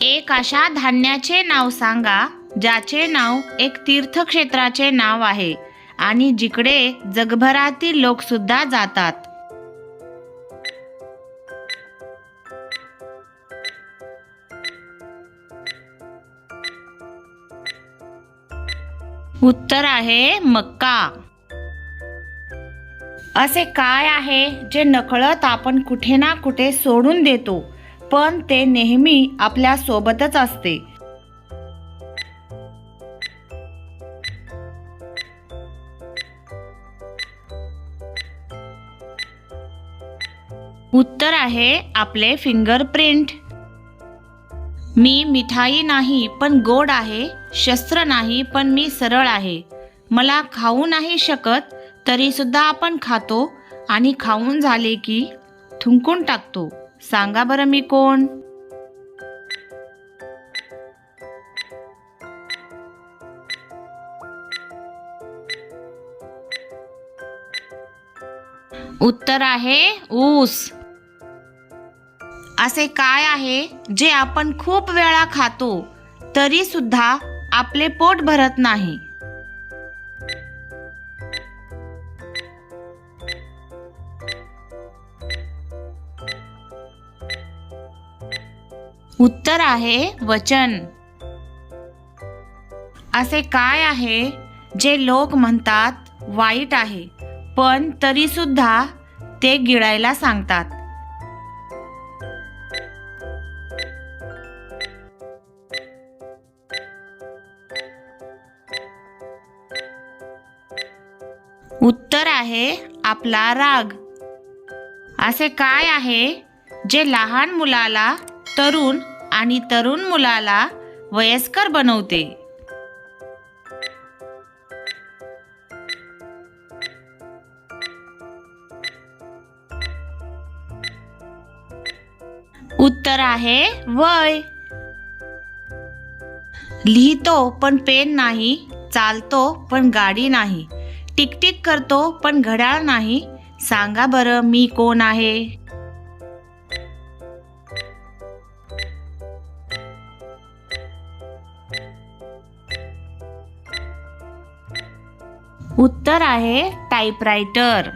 एक अशा धान्याचे नाव सांगा ज्याचे नाव एक तीर्थक्षेत्राचे नाव आहे आणि जिकडे जगभरातील लोक सुद्धा जातात. उत्तर आहे मक्का. असे काय आहे जे नकळत आपण कुठे ना कुठे सोडून देतो पण ते नेहमी आपल्या सोबतच असते. उत्तर आहे आपले फिंगरप्रिंट मी मिठाई नाही पण गोड आहे शस्त्र नाही पण मी सरळ आहे. मला खाऊ नाही शकत तरीसुद्धा आपण खातो आणि खाऊन झाले की थुंकून टाकतो. सांगा बरं मी कोण? उत्तर आहे ऊस. असे काय आहे जे आपण खूप वेळा खातो तरी सुद्धा आपले पोट भरत नाही. उत्तर आहे वचन. असे काय आहे जे लोक म्हणतात वाईट आहे. पण तरी सुद्धा ते गिळायला सांगतात. उत्तर आहे आपला राग. असे काय आहे? जे लहान मुलाला तरुण आणि तरुण मुलाला वयस्कर बनवते. उत्तर आहे वय. लिहितो पण पेन नाही चालतो पण गाडी नाही. टिकटिक करतो पण घड्याळ नाही. सांगा बरं मी कोण आहे? उत्तर आहे टाईपरायटर